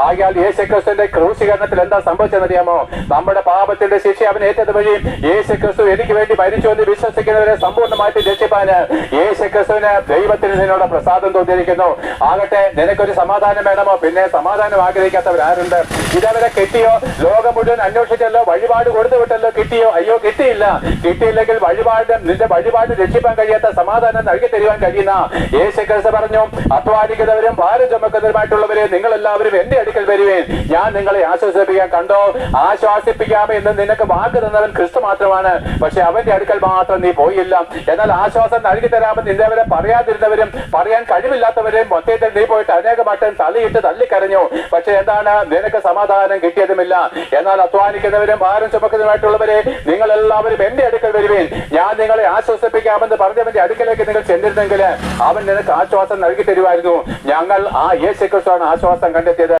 ആകയാൽ യേശുക്രിസ്തുവിന്റെ ക്രൂശീകരണത്തിൽ എന്താ സംഭവിച്ചെന്നറിയാമോ നമ്മുടെ പാപത്തിന്റെ ശിക്ഷ അവൻ ഏറ്റത് വഴി യേശു ക്രിസ്തു എനിക്ക് വേണ്ടി എന്ന് വിശ്വസിക്കുന്നവരെ സമ്പൂർണമായിട്ട് രക്ഷിപ്പാന് യേശു ക്രിസ്തുവിന് ദൈവത്തിന് നിന്നോട് പ്രസാദം തോന്നിയിരിക്കുന്നു. ആകട്ടെ നിനക്കൊരു സമാധാനം വേണമോ? പിന്നെ സമാധാനം ആഗ്രഹിക്കാത്തവർ ആഗ്രഹിക്കാത്തവരാരുണ്ട് ഇതവരെ കിട്ടിയോ? ലോകം മുഴുവൻ അന്വേഷിച്ചല്ലോ വഴിപാട് കൊടുത്തു വിട്ടല്ലോ കിട്ടിയോ? അയ്യോ കിട്ടിയില്ല. കിട്ടിയില്ലെങ്കിൽ വഴിപാട് നിന്റെ വഴിപാട് രക്ഷിപ്പാൻ കഴിയാത്ത സമാധാനം നൽകി തരുവാൻ കഴിയുന്ന യേശു ക്രിസ്തു പറഞ്ഞു അധ്വാനിക്കുന്നവരും ഭാരം ചുമക്കുന്നവരുമായിട്ടുള്ളവരെ നിങ്ങൾ എല്ലാവരും എന്റെ അടുക്കൽ വരുവേൻ. ഞാൻ നിങ്ങളെ ആശ്വസിപ്പിക്കാൻ കണ്ടോ? ആശ്വാസിപ്പിക്കാമേ എന്ന് നിനക്ക് വാക്ക് തന്നവൻ ക്രിസ്തു മാത്രമാണ്. പക്ഷെ അവന്റെ അടുക്കൽ മാത്രം നീ പോയില്ല. എന്നാൽ ആശ്വാസം നൽകി തരാമെന്ന് ഇന്നേവരെ പറയാതിരുന്നവരും പറയാൻ കഴിവില്ലാത്തവരെയും മൊത്തത്തിൽ നീ പോയിട്ട് അനേക മട്ടം തള്ളിയിട്ട് തള്ളിക്കരഞ്ഞു. പക്ഷെ എന്താണ്? നിനക്ക് സമാധാനം കിട്ടിയതുമില്ല. എന്നാൽ അധ്വാനിക്കുന്നവരും ഭാരം ചുമക്കുന്നതുമായിട്ടുള്ളവരെ നിങ്ങൾ എല്ലാവരും എന്റെ അടുക്കൽ വരുവേൻ. ഞാൻ നിങ്ങളെ ആശ്വസിപ്പിക്കാമെന്ന് പറഞ്ഞവന്റെ അടുക്കലേക്ക് നിങ്ങൾ ചെന്നിരുന്നെങ്കിൽ അവൻ നിനക്ക് ആശ്വാസം നൽകി തരുമായിരുന്നു. ഞങ്ങൾ ആ യേശുക്രിസ്തുവാണ് ആശ്വാസം കണ്ടെത്തിയത്.